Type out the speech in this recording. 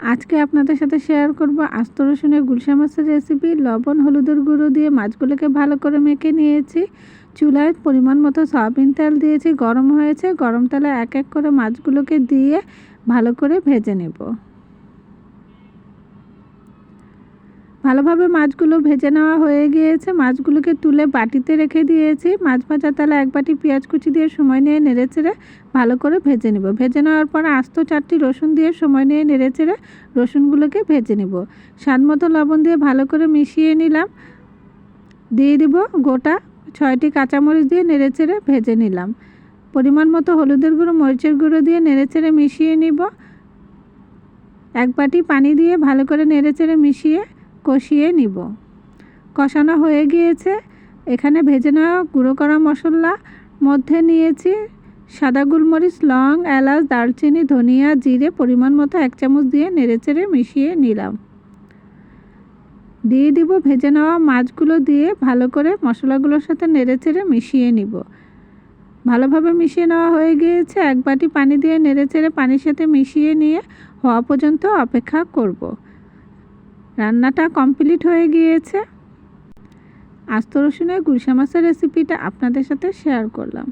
আজকে আপনাদের সাথে শেয়ার করব আস্ত রসুনের গুলশা মাছের রেসিপি লবণ, হলুদের গুঁড়ো দিয়ে মাছগুলোকে ভালো করে মেখে নিয়েছি। চুলায় পরিমাণ মতো সয়াবিন তেল দিয়েছি, গরম হয়েছে। গরম তেলে এক এক করে মাছগুলোকে দিয়ে ভালো করে ভেজে নেব। ভালোভাবে মাছগুলো ভেজে নেওয়া হয়ে গিয়েছে। মাছগুলোকে তুলে বাটিতে রেখে দিয়েছি। মাছ ভাজা তালে এক বাটি পেঁয়াজ কুচি দিয়ে সময় নিয়ে নেড়েচেড়ে ভালো করে ভেজে নেব। ভেজে নেওয়ার পর আস্ত চারটি রসুন দিয়ে সময় নিয়ে নেড়েচেড়ে রসুনগুলোকে ভেজে নেব। স্বাদ মতো লবণ দিয়ে ভালো করে মিশিয়ে নিলাম। দিয়ে দিব গোটা ছয়টি কাঁচামরিচ দিয়ে নেড়েচেড়ে ভেজে নিলাম। পরিমাণ মতো হলুদের গুঁড়ো, মরিচের গুঁড়ো দিয়ে নেড়েচেড়ে মিশিয়ে নিব। এক বাটি পানি দিয়ে ভালো করে নেড়েচেড়ে মিশিয়ে কষিয়ে নিব। কষানো হয়ে গিয়েছে। এখানে ভেজে নেওয়া গুঁড়ো করা মশলা, মধ্যে নিয়েছি সাদা গোলমরিচ, লং, এলাচ, দারচিনি, ধনিয়া, জিরে, পরিমাণ মতো এক চামচ দিয়ে নেড়েচেড়ে মিশিয়ে নিলাম। দিয়ে দিব ভেজে নেওয়া মাছগুলো দিয়ে ভালো করে মশলাগুলোর সাথে নেড়েচেড়ে মিশিয়ে নিব। ভালোভাবে মিশিয়ে নেওয়া হয়ে গিয়েছে। এক বাটি পানি দিয়ে নেড়েচেড়ে পানির সাথে মিশিয়ে নিয়ে হওয়া পর্যন্ত অপেক্ষা করব। রান্নাটা কমপ্লিট হয়ে গিয়েছে। আস্ত রসুনের গুলশা মাছের রেসিপিটা আপনাদের সাথে শেয়ার করলাম।